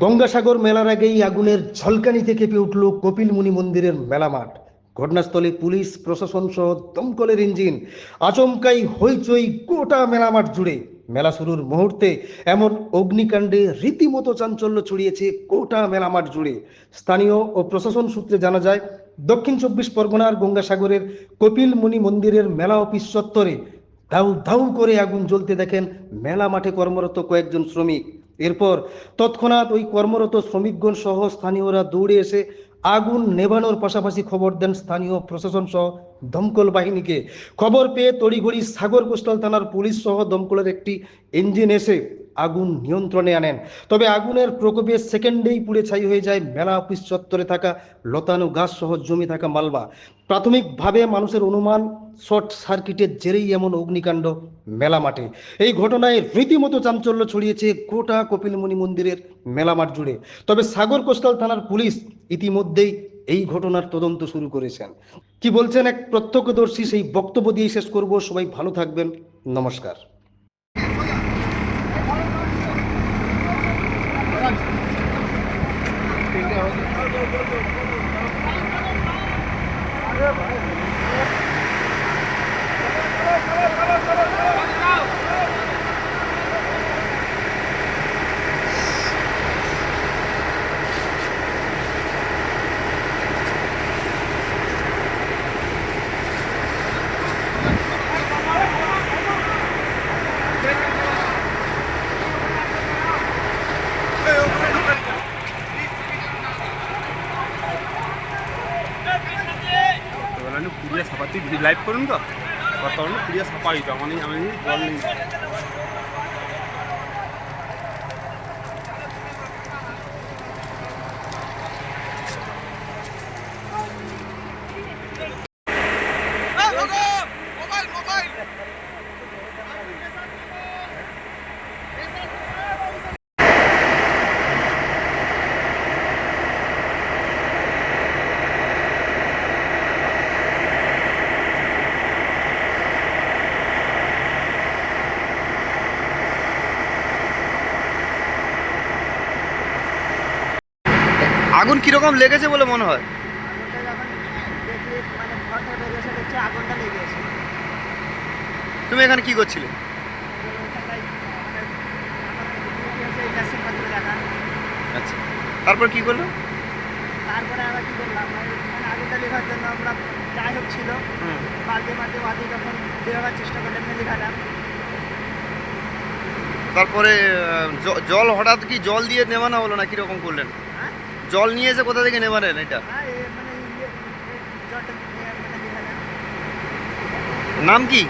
গঙ্গাসাগর মেলার আগেই আগুনের ঝলকানি থেকে কেঁপে উঠল কপিলমুনি মন্দিরের মেলা মাঠ ঘটনাস্থলে পুলিশ, প্রশাসন সহ দমকলের ইঞ্জিন। আচমকাই হইচই গোটা মেলা মাঠ জুড়ে। মেলা শুরুর মুহূর্তে এমন অগ্নিকাণ্ডে রীতিমতো চাঞ্চল্য ছড়িয়েছে গোটা মেলা মাঠ জুড়ে। স্থানীয় ও প্রশাসন সূত্রে জানা যায়, দক্ষিণ চব্বিশ পরগনার গঙ্গাসাগরের কপিলমুনি মন্দিরের মেলা অফিস চত্বরে ধাউ ধাউ করে আগুন জ্বলতে দেখেন মেলা মাঠে কর্মরত কয়েকজন শ্রমিক। এরপর তৎক্ষণাৎ ওই কর্মরত শ্রমিকগণ সহ স্থানীয়রা দৌড়ে এসে আগুন নেভানোর পাশাপাশি খবর দেন স্থানীয় প্রশাসন সহ দমকল বাহিনীকে। খবর পেয়ে তড়িঘড়ি সাগর কোস্টাল থানার পুলিশ সহ দমকলের একটি ইঞ্জিন এসে আগুন নিয়ন্ত্রণে আনেন। তবে আগুনের প্রকোপে সেকেন্ডেই পুড়ে ছাই হয়ে যায় মেলা অফিস চত্বরে থাকা লতানো গাছ সহ জমি থাকা মালবা। প্রাথমিকভাবে মানুষের অনুমান, শর্ট সার্কিটের জেরেই এমন অগ্নিকাণ্ড মেলা মাঠে। এই ঘটনায় রীতিমতো চাঞ্চল্য ছড়িয়েছে গোটা কপিলমণি মন্দিরের মেলা মাঠ জুড়ে। তবে সাগর কোস্টাল থানার পুলিশ ইতিমধ্যেই এই ঘটনার তদন্ত শুরু করেছেন। কি বলছেন এক প্রত্যক্ষদর্শী, সেই বক্তব্য দিয়ে শেষ করব। সবাই ভালো থাকবেন। নমস্কার। અરે ભાઈ পুড়িয়ে সাপা তুই লাইভ করুন তো? বর্তমানে পুড়িয়ে সাপা হইতো মানে আমি বল নেই। আগুন কীরকম লেগেছে বলে মনে হয়? মানে তুমি এখানে কি করছিলে? আচ্ছা। তারপর কি করল? তারপরে আবার কী করলাম? মানে আগুনটা লেখার জন্য আমরা যাই হোক ছিল। বালতি মালতি ওয়াদি যখন বেরোবার চেষ্টা করলাম লেখালাম তারপরে জল হঠাৎ কি জল দিয়ে নেবানো হলো না কীরকম করলেন? জল নিয়ে এসে কোথা থেকে নেবারেন এটা? হ্যাঁ মানে ইয়ে নাম কি?